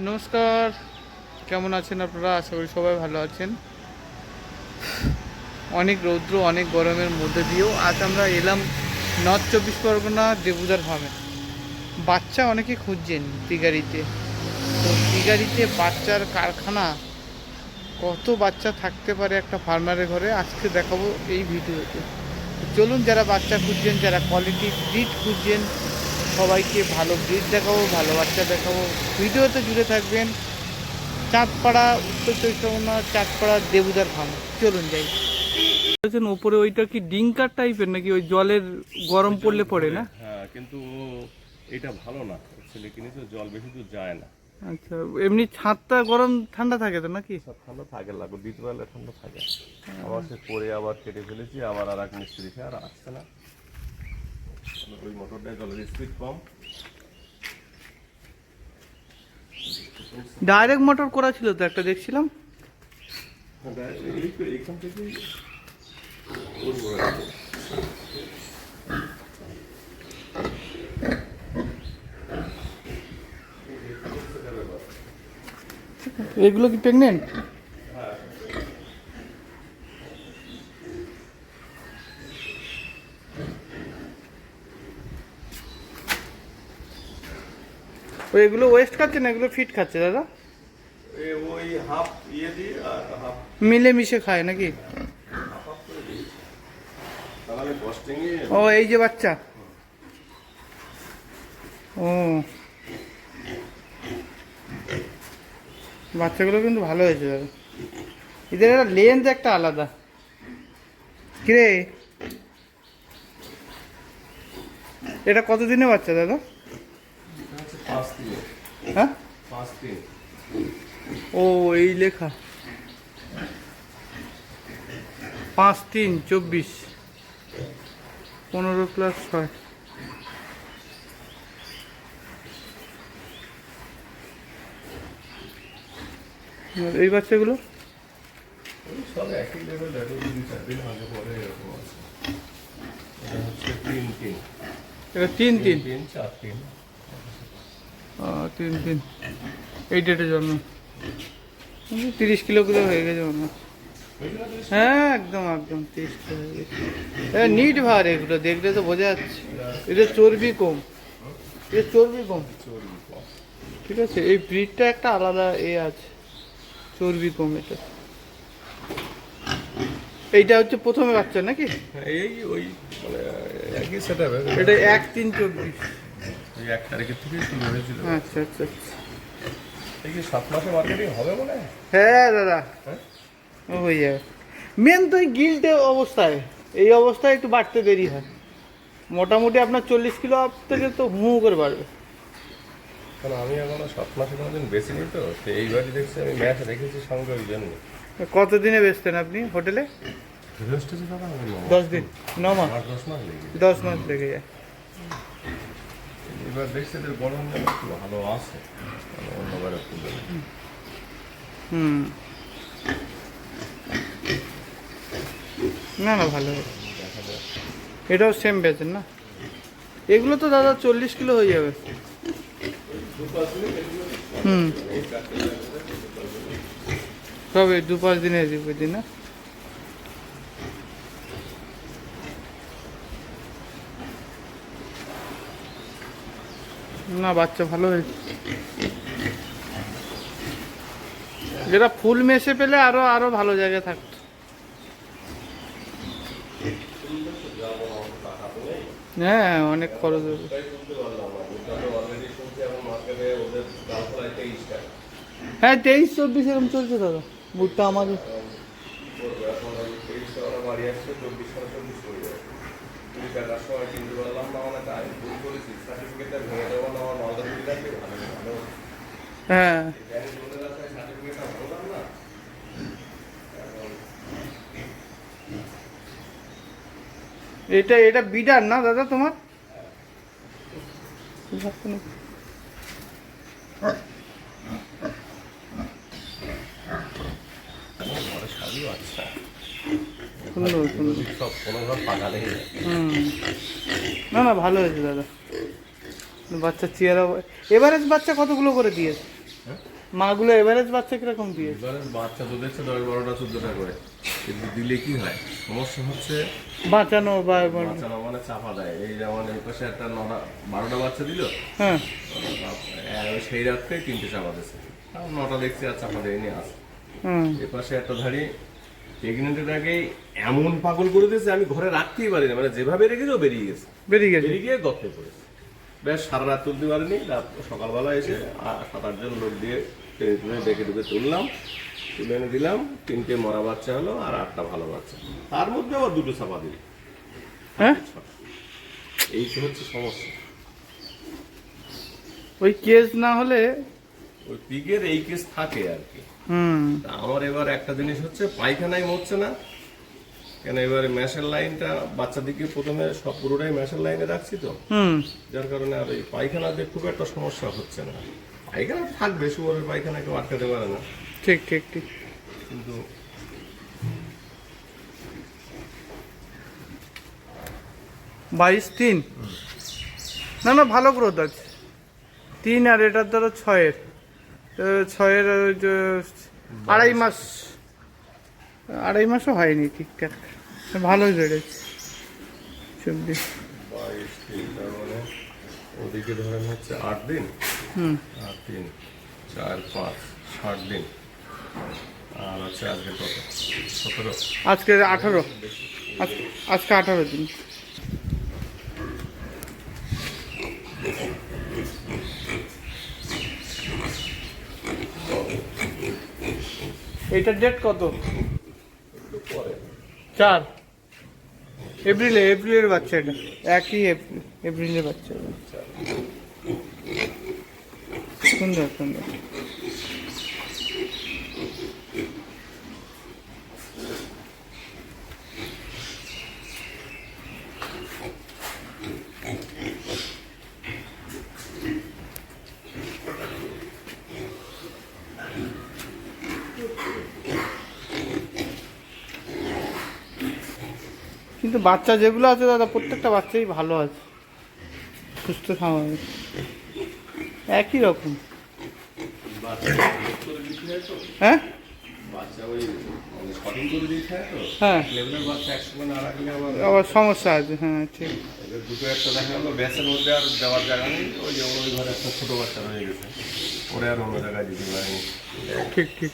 নমস্কার। কেমন আছেন আপনারা? আশা করি সবাই ভালো আছেন। অনেক রৌদ্র, অনেক গরমের মধ্যে দিয়েও আজ আমরা এলাম নর্থ চব্বিশ পরগনা দেবুদার ফার্মে। বাচ্চা অনেকে খুঁজছেন পিগারিতে তো পিগারিতে বাচ্চার কারখানা, কত বাচ্চা থাকতে পারে একটা ফার্মারের ঘরে? আজকে দেখাবো এই ভিডিওতে। চলুন যারা বাচ্চা খুঁজছেন, যারা কোয়ালিটি ব্রিড খুঁজছেন সবাইকে ভালো ব্রিড দেখাবো ভালো বাচ্চা দেখাবো। ভিডিওতে জুড়ে থাকবেন চাঁদপাড়া উত্তর চব্বিশ পরগনা চাঁদপাড়া দেবুদার ফার্ম চলুন যাই। বলছেন উপরে ওইটা কি ডিঙ্কার টাইপের নাকি ওই জলের গরম পড়লে পড়ে না? হ্যাঁ কিন্তু এটা ভালো না। ছেলে কিনেছে জল বেশি দূর যায় না। আচ্ছা এমনি ছাদটা গরম ঠান্ডা থাকে তো নাকি? সব ঠান্ডা থাকে লাগবে। দিতে ঠান্ডা থাকে। আবার সে পরে আবার কেটে ফেলেছি আবার আর এক মিস্ত্রি খেয়ে আর আসছে না। ওই মোটরটায় জলের স্পিড কম ডাইরেক্ট মোটর করা ছিল তো একটা দেখছিলাম। এখান। এগুলো কি প্রেগনেন্ট এগুলো ওয়েস্ট খাচ্ছে না এগুলো ফিট খাচ্ছে দাদা? এ ওই হাফ ইয়ে দিই আর হাফ মিলে মিশে খায় নাকি? ও এই যে বাচ্চা। ও। বাচ্চাগুলো কিন্তু ভালো হয়েছে দাদা। এদের একটা লেন্থ একটা আলাদা। কিরে? এটা কত দিনে বাচ্চা দাদা? হ্যাঁ ও, এই লেখা। পাঁচ তিন, চব্বিশ। পনেরো প্লাস ছয়। এই বাচ্চাগুলো? তিন তিন তিন তিন চার তিন। তিন তিন। এই ডেটে জন্ম। তিরিশ কিলো কিলো হয়ে গেছে মনে হ্যাঁ একদম একদম তিরিশ কিলো হয়ে গেছে। হ্যাঁ নিট ভার এগুলো দেখলে তো বোঝা যাচ্ছে। এটা চর্বি কম। এটা চর্বি কম। চর্বি কম ঠিক আছে এই ব্রিডটা একটা আলাদা এ আছে। চর্বি কম এটা। এইটা হচ্ছে প্রথমে বাচ্চা নাকি? হ্যাঁ, এই ওই মানে একই সেট এটা এক তিন চব্বিশ। ওই এক তারিখের থেকে শুরু হয়েছিল। আচ্ছা আচ্ছা আচ্ছা। এই কি সাত মাসে মার্কেটিং হবে মনে হ্যাঁ দাদা। হ্যাঁ? হয়ে যাবে মেন তো গিল্টে অবস্থায়। এই অবস্থায় একটু বাড়তে দেরি হয়। মোটামুটি আপনার চল্লিশ কিলো আপ থেকে তো হু করে বাড়বে। কারণ আমি এখনও সাত মাসে কোনোদিন বেশি নি তো দেখছি আমি ম্যাচ রেখেছি সঙ্গে ওই জন্য। কতদিনে বেচতেন আপনি হোটেলে। দশ দিন। ন মাস। দশ মাস লেগে যায়। এবার দেখছি এদের গরম একটু ভালো আছে। অন্যবারের তুলনায় হুম। না না, ভালো। এটাও সেম বেচেন না? এগুলো তো দাদা চল্লিশ কিলো হয়ে যাবে। হুম। সবে দু পাঁচ দিনে দিন না? না, বাচ্চা ভালো হয়েছে। যেটা ফুল মেশে পেলে আরও আরও ভালো জায়গায় থাকতো। হ্যাঁ অনেক খরচ হবে হ্যাঁ তেইশ, চব্বিশ এরকম চলছে দাদা ভুট্টা আমাদের। না মানে সার্টিফিকেটটা ভেঙে হ্যাঁ। এটা এটা বিডার না দাদা তোমার? সুন্দর না না ভালো হয়েছে দাদা। বাচ্চা চেয়ারা এবারে বাচ্চা কতগুলো করে দিয়েছে? হ্যাঁ? মাগুলো এভারেজ বাচ্চা কীরকম দিয়ে এবারে বাচ্চা তো দেখছে দশ বারোটা চোদ্দটা করে। কিন্তু দিলে কি হয়? সমস্যা হচ্ছে বাঁচানো বা বাচ্চা না মানে চাপা দেয়। এই যেমন এই পাশে একটা নটা বারোটা বাচ্চা দিল। হ্যাঁ। সেই রাত্রে তিনটে চাপা দিয়েছে। নটা দেখছি আর চাপা দেয়নি হুম। এ পাশে একটা ধাড়ি প্রেগনেন্টের আগে এমন পাগল করে দিয়েছে আমি ঘরে রাখতেই পারি না মানে যেভাবে রেখেছে ও বেরিয়ে গেছে। বেরিয়ে গেছে। বেরিয়ে গিয়ে গর্তে পড়েছে। বেশ সারা রাত তুলতে পারিনি। রাত সকালবেলা এসে সাত আটজন লোক দিয়ে টেনে টুনে ডেকে ডুকে তুললাম। তুলে এনে দিলাম। তিনটে মরা বাচ্চা হলো আর আটটা ভালো বাচ্চা। তার মধ্যে আবার দুটো চাপা দিল। হ্যাঁ? এই তো হচ্ছে সমস্যা। ওই কেস না হলে ওই পিগের এই কেস থাকে আর কি। হুম। আমার এবার একটা জিনিস হচ্ছে পায়খানায় মরছে না। কেন এবারে ম্যাশের লাইনটা বাচ্চাদিকে প্রথমে সব পুরোটাই ম্যাশের লাইনে রাখছি তো? যার কারণে আর এই পায়খানাতে খুব একটা সমস্যা হচ্ছে না। পায়খানা থাকবে শুয়ারের পায়খানা কেউ আটকাতে পারে না। ঠিক ঠিক ঠিক। কিন্তু বাইশ তিন? না না ভালো গ্রোথ আছে। তিন আর এটার ধরো ছয়ের। ছয়ের ওই যে আড়াই মাস। আড়াই মাসও হয়নি ঠিকঠাক। ভালোই বেড়েছে। তার মানে ওদিকে ধরেন হচ্ছে আট দিন? হুম। আর তিন চার পাঁচ ষাট দিন। আর হচ্ছে আজকে কত? সতেরো। আজকে আঠারো। আজকে আঠারো দিন। এইটার ডেট কত? চার। এপ্রিলে এপ্রিলের বাচ্চা এটা। একই এপ্রিল এপ্রিলের বাচ্চা। সুন্দর সুন্দর। কিন্তু বাচ্চা যেগুলো আছে দাদা প্রত্যেকটা বাচ্চাই ভালো আছে। সুস্থ স্বাভাবিক। একই রকম। হয়? হ্যাঁ। আবার সমস্যা আছে হ্যাঁ ঠিক। দুটো একটা দেখা গেলো ব্যাসের মধ্যে আর জায়গা নেই ওই ঘরে একটা ছোটো বাচ্চা রয়ে গেছে ওরে আর অন্য জায়গায় দিতে পারেনি ঠিক। ঠিক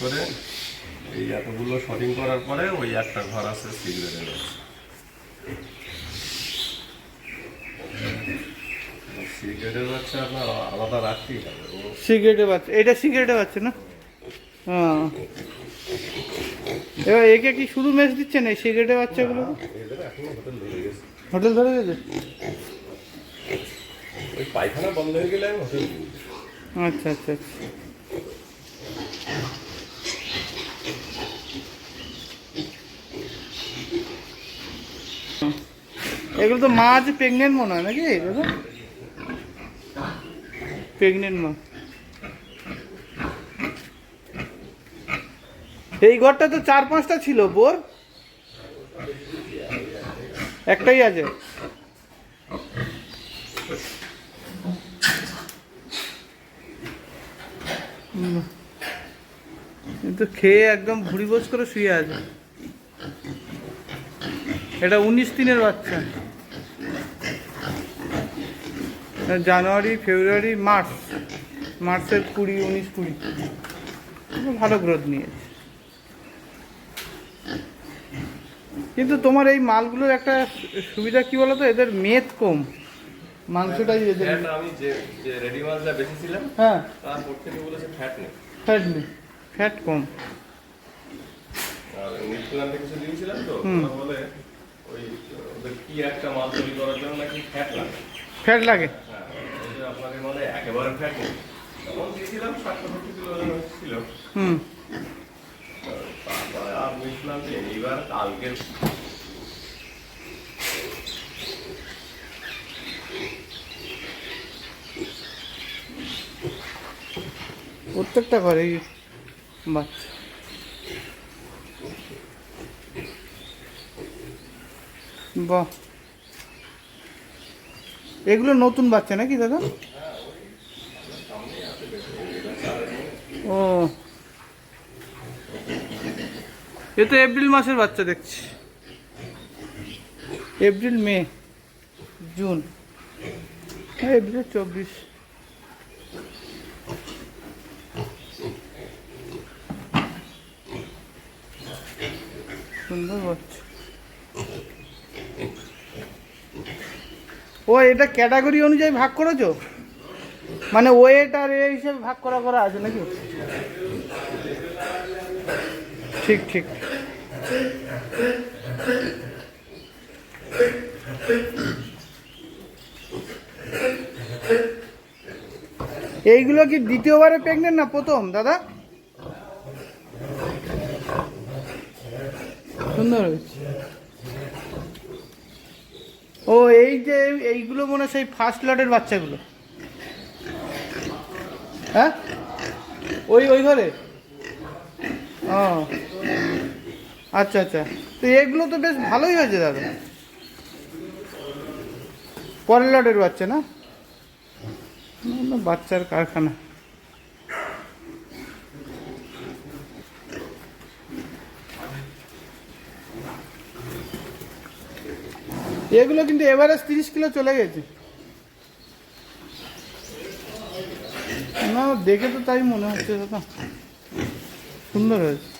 করে এই এতগুলো শটিং করার পরে ওই একটা ঘর আছে সিগারেটের বাচ্চা আপনার আলাদা রাখতেই হবে। সিগারেটের বাচ্চা এটা সিগারেটের বাচ্চা না? হ্যাঁ। এবার একে কি শুধু মেস দিচ্ছে না সিগারেটের বাচ্চাগুলো হোটেল ধরে গেছে। হোটেল ধরে গেছে? ওই পায়খানা বন্ধ হয়ে গেলে আমি হোটেল আচ্ছা আচ্ছা আচ্ছা। এগুলো তো মা আছে প্রেগনেন্ট মনে হয় নাকি? দাদা প্রেগনেন্ট মা। এই ঘরটা তো চার পাঁচটা ছিল, বোর। একটাই আছে। কিন্তু খেয়ে একদম ভুড়ি বোঝ করে শুয়ে আছে। এটা উনিশ দিনের বাচ্চা। January February March. মার্চের কুড়ি উনিশ কুড়ি। ভালো গ্রোথ নিয়েছে। কিন্তু তোমার এই মালগুলোর একটা সুবিধা কি বলো তো এদের মেদ কম। মাংসটাই এদের আমি যে যে রেডি বেঁচেছিলাম হ্যাঁ। তার পর বলেছে ফ্যাট নেই। ফ্যাট নেই। ফ্যাট কম। আর মিল্ক প্ল্যান্টে কিছু দিয়েছিলাম তো বলে ওই ওদের কি একটা মাল তৈরি করার জন্য নাকি ফ্যাট লাগে? ফ্যাট লাগে। যে মানে একেবারে ফ্যাট তখন দিয়েছিলাম পঁয়ষট্টি কিলো ছিল। তারপরে আর মিল্ক প্ল্যান্টে এইবার প্রত্যেকটা ঘরেই বাচ্চা। বাহ। এগুলো নতুন বাচ্চা নাকি দাদা? ও। এ তো এপ্রিল মাসের বাচ্চা দেখছি। April, May, June. হ্যাঁ এপ্রিল চব্বিশ। সুন্দর বাচ্চা। ও, এটা ক্যাটাগরি অনুযায়ী ভাগ করেছ? মানে ওয়েট আর এ হিসেবে ভাগ করা করা আছে নাকি? ঠিক ঠিক। এইগুলো কি দ্বিতীয়বারে প্রেগনেন্ট না প্রথম, দাদা? সুন্দর হয়েছে। ও, এই যে এইগুলো মনে সেই ফার্স্ট লটের বাচ্চাগুলো। হ্যাঁ? ওই ওই ঘরে? ও। আচ্ছা আচ্ছা। তো এগুলো তো বেশ ভালোই হয়েছে দাদা। পরের লটের বাচ্চা না? বাচ্চার কারখানা। এগুলো কিন্তু এভারেজ তিরিশ কিলো চলে গেছে। না, দেখে তো তাই মনে হচ্ছে দাদা। সুন্দর হয়েছে